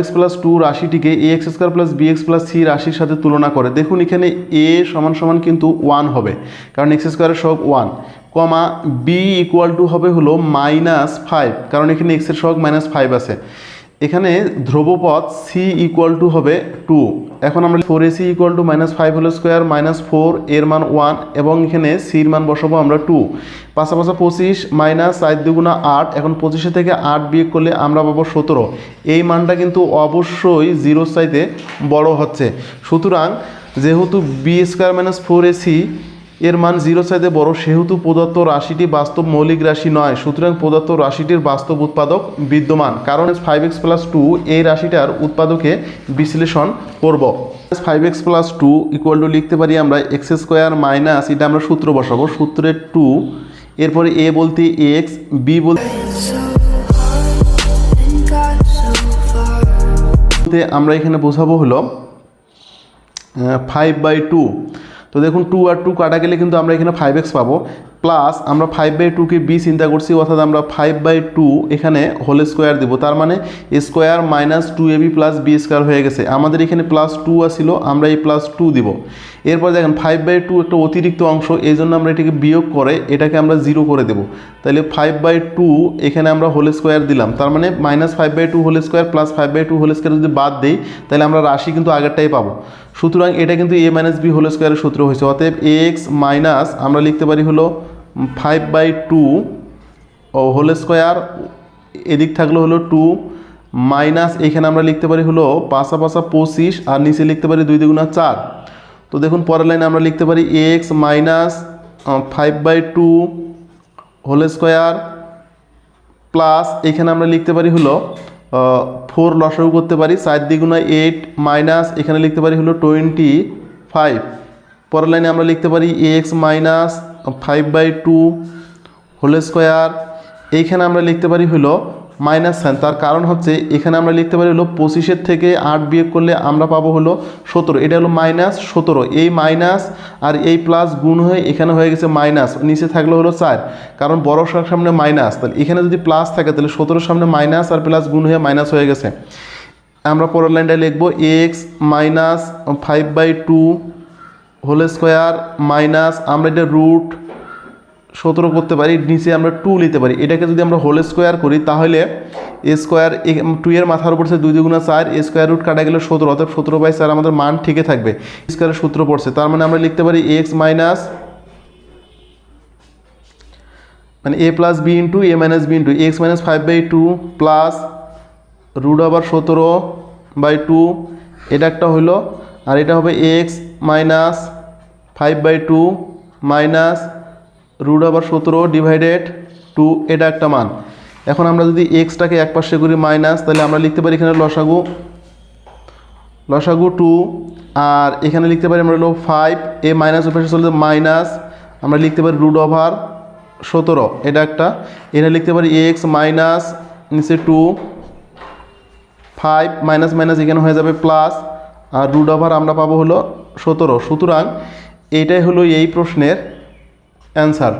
X plus two রাশিটিকে A X square plus B X plus C রাশির সাথে তুলনা করে। দেখুন, এখানে এ সমান সমান কিন্তু ওয়ান হবে, কারণ এক্স স্কোয়ারের সব one comma B equal to হবে হলো মাইনাস ফাইভ কারণ এখানে এক্সের সহগ মাইনাস ফাইভ আছে। এখানে ধ্রুবপদ সি ইকুয়াল টু হবে টু এখন আমরা four AC equal to minus five whole square minus four এর মান ওয়ান এবং এখানে সির মান বসাবো আমরা টু পাশাপাশি পঁচিশ মাইনাস চার দুগুণা আট, এখন পঁচিশে থেকে আট বিয়োগ করলে আমরা পাবো সতেরো। এই মানটা কিন্তু অবশ্যই জিরোর সাইতে বড় হচ্ছে। সুতরাং যেহেতু B square minus four AC এর মান জিরো চাইতে বড়, সেহেতু প্রদত্ত রাশিটি বাস্তব মৌলিক রাশি নয়। সুতরাং প্রদত্ত রাশিটির বাস্তব উৎপাদক বিদ্যমান। কারণ ফাইভ এক্স প্লাস টু এই রাশিটার উৎপাদকে বিশ্লেষণ করব। Five x plus two equal to লিখতে পারি আমরা এক্স স্কোয়ার মাইনাস, এটা আমরা সূত্র বসাবো সূত্রের টু, এরপরে এ বলতে এক্স, বি বলতে. আমরা এখানে বোঝাবো হলো ফাইভ বাই টু তো দেখুন টু আর টু কাটা গেলে কিন্তু আমরা এখানে ফাইভ এক্স পাবো। প্লাস আমরা ফাইভ বাই টুকে বি চিন্তা করছি, অর্থাৎ আমরা ফাইভ বাই টু এখানে হোল স্কোয়ার দেবো। তার মানে square minus two A B plus B square হয়ে গেছে। আমাদের এখানে প্লাস টু আসিল, আমরা এই প্লাস টু দিব। এরপর দেখেন ফাইভ বাই টু একটা অতিরিক্ত অংশ, এই জন্য আমরা এটাকে বিয়োগ করে এটাকে আমরা জিরো করে দেবো। তাহলে ফাইভ বাই টু এখানে আমরা হোল স্কোয়ার দিলাম। তার মানে minus five by two whole square plus five by two whole square যদি বাদ দেই, তাহলে আমরা রাশি কিন্তু আগেরটাই পাবো। সুতরাং এটা কিন্তু এ মাইনাস বি হোল স্কোয়ারের সূত্র হয়েছে। অতএব এক্স মাইনাস আমরা লিখতে পারি হলো ফাইভ বাই টু ও হোল স্কোয়ার এদিক থাকল হলো টু মাইনাস এখানে আমরা লিখতে পারি হলো পাশা পাশা পঁচিশ, আর নিচে লিখতে পারি দুই দুগুণা চার। তো দেখুন পরের লাইনে আমরা লিখতে পারি x minus five by two whole square plus এখানে আমরা লিখতে পারি হলো ফোর লসাগু করতে পারি চার দ্বিগুণা এইট মাইনাস এখানে লিখতে পারি হলো টোয়েন্টি ফাইভ পরের লাইনে আমরা লিখতে পারি x minus five by two whole square এইখানে আমরা লিখতে পারি হলো মাইনাস সাইন। তার কারণ হচ্ছে এখানে আমরা লিখতে পারি হলো পঁচিশের থেকে আট বিয়োগ করলে আমরা পাবো হলো সতেরো। এটা হলো মাইনাস সতেরো। এই মাইনাস আর এই প্লাস গুণ হয়ে এখানে হয়ে গেছে মাইনাস। নিচে থাকল হলো চার। কারণ বড় সংখ্যার সামনে মাইনাস। তাহলে এখানে যদি প্লাস থাকে তাহলে সতেরোর সামনে মাইনাস আর প্লাস গুণ হয়ে মাইনাস হয়ে গেছে। আমরা পরের লাইনটা লিখব x minus five by two whole square minus আমরা এটা রুট সতেরো করতে পারি, নিচে আমরা টু নিতে পারি। এটাকে যদি আমরা হোল স্কোয়ার করি, তাহলে এ স্কোয়ার টু এর মাথার উপর সে দুই দুগুণা চার এ স্কোয়ার রুট কাটা গেলে সতেরো অর্থাৎ সতেরো বাই চার আমাদের মান ঠিকই থাকবে। স্কোয়ারের সূত্র পড়ছে, তার মানে আমরা লিখতে পারি এক্স মাইনাস মানে A plus B into A minus B into x minus five by two plus root আবার সতেরো বাই টু এটা একটা হলো আর এটা হবে x minus five by two minus root আবার সতেরো ডিভাইডেড টু এটা একটা মান। এখন আমরা যদি এক্সটাকে এক পাশে করি মাইনাস তাহলে আমরা লিখতে পারি এখানে লসাগু লসাগু টু আর এখানে লিখতে পারি আমরা হলো ফাইভ এ মাইনাস পাশে চলে মাইনাস আমরা লিখতে পারি রুট ওভার সতেরো, এটা একটা। এটা লিখতে পারি এক্স মাইনাস নিচে টু ফাইভ মাইনাস মাইনাস এখানে হয়ে যাবে প্লাস আর রুট ওভার আমরা পাবো হলো সতেরো। সুতরাং এটাই হলো এই প্রশ্নের অ্যান্সার